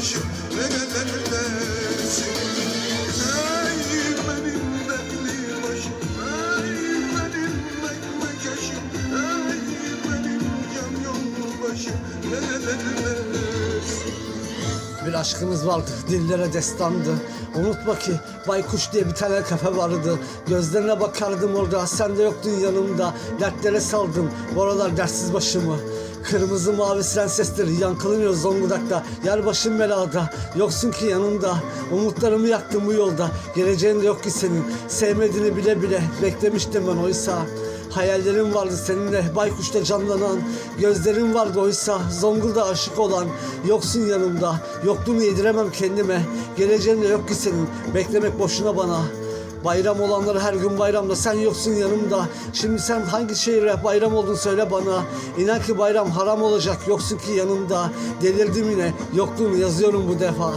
aşık ne kaderdesin Ey benim bekliğim aşık Ey benim bekmek aşık Ey benim yan başım aşkımız vardı, dillere destandı. Unutma ki Baykuş diye bir tane kafe vardı. Gözlerine bakardım orada, sen de yoktun yanımda. Dertlere saldım, bu aralar dertsiz başımı. Kırmızı mavi siren sesleri yankılanıyor Zonguldak'ta Yer başım belada Yoksun ki yanımda Umutlarımı yaktın bu yolda Geleceğin de yok ki senin Sevmediğini bile bile Beklemiştim ben oysa Hayallerim vardı seninle Baykuş'ta canlanan. Gözlerim vardı oysa Zonguldak'a aşık olan. Yoksun yanımda Yokluğunu yediremem kendime. Geleceğin de yok ki senin Beklemek boşuna bana. Bayram olanları her gün bayramda sen yoksun yanımda. Şimdi sen hangi şehire bayram oldun söyle bana. İnan ki bayram haram olacak yoksun ki yanımda. Delirdim yine yokluğunu yazıyorum bu defa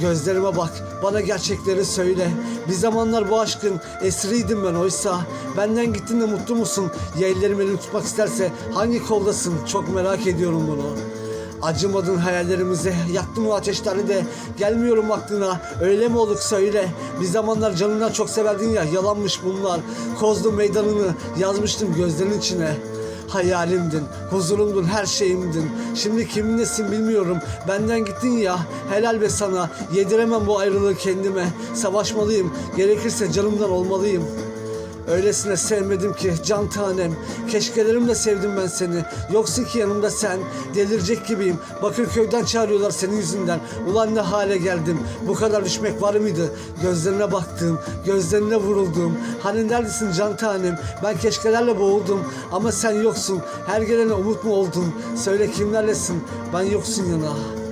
Gözlerime bak, bana gerçekleri söyle. Bir zamanlar bu aşkın esiriydim ben oysa. Benden gittin de mutlu musun? Ya ellerim tutmak isterse hangi koldasın? Çok merak ediyorum bunu. Acımadın hayallerimize, yaktın mı ateşleri de Gelmiyorum aklına, öyle mi olduk söyle Bir zamanlar canından çok severdin ya, yalanmış bunlar Kozlu meydanını yazmıştım gözlerinin içine Hayalimdin, huzurumdun, her şeyimdin. Şimdi kiminlesin bilmiyorum. Benden gittin ya, helal be sana. Yediremem bu ayrılığı kendime. Savaşmalıyım, gerekirse canımdan olmalıyım. Öylesine sevmedim ki can tanem. Keşkelerimle sevdim ben seni. Yoksun ki yanımda sen. Delirecek gibiyim. Bakırköy'den çağırıyorlar senin yüzünden. Ulan ne hale geldim. Bu kadar düşmek var mıydı? Gözlerine baktım. Gözlerine vuruldum. Hani neredesin can tanem? Ben keşkelerle boğuldum. Ama sen yoksun. Her gelene umut mu oldun? Söyle kimlerlesin? Ben yoksun yana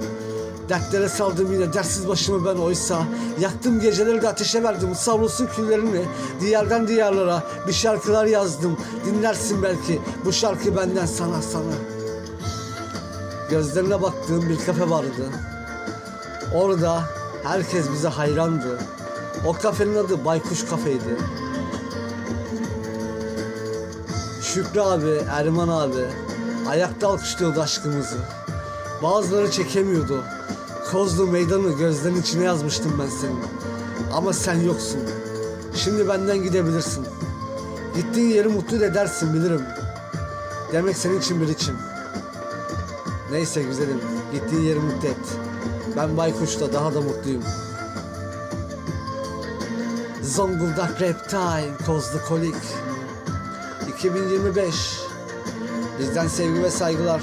Dertlere saldım yine dersiz başımı ben oysa. Yaktım geceleri de ateşe verdim Savrulsun küllerini Diyardan diyarlara bir şarkılar yazdım. Dinlersin belki bu şarkı benden sana sana. Gözlerine baktığım bir kafe vardı. Orada herkes bize hayrandı. O kafenin adı Baykuş Kafeydi. Şükrü abi, Erman abi ayakta alkışlıyordu aşkımızı. Bazıları çekemiyordu. Kozlu meydanı gözlerinin içine yazmıştım ben senin. Ama sen yoksun. Şimdi benden gidebilirsin. Gittiğin yeri mutlu edersin bilirim. Demek senin için bir içim. Neyse güzelim, gittiğin yeri mutlu et. Ben Baykuş'ta daha da mutluyum. Zonguldak Rap Time, Kozlu Kolik. 2025. Bizden sevgi ve saygılar.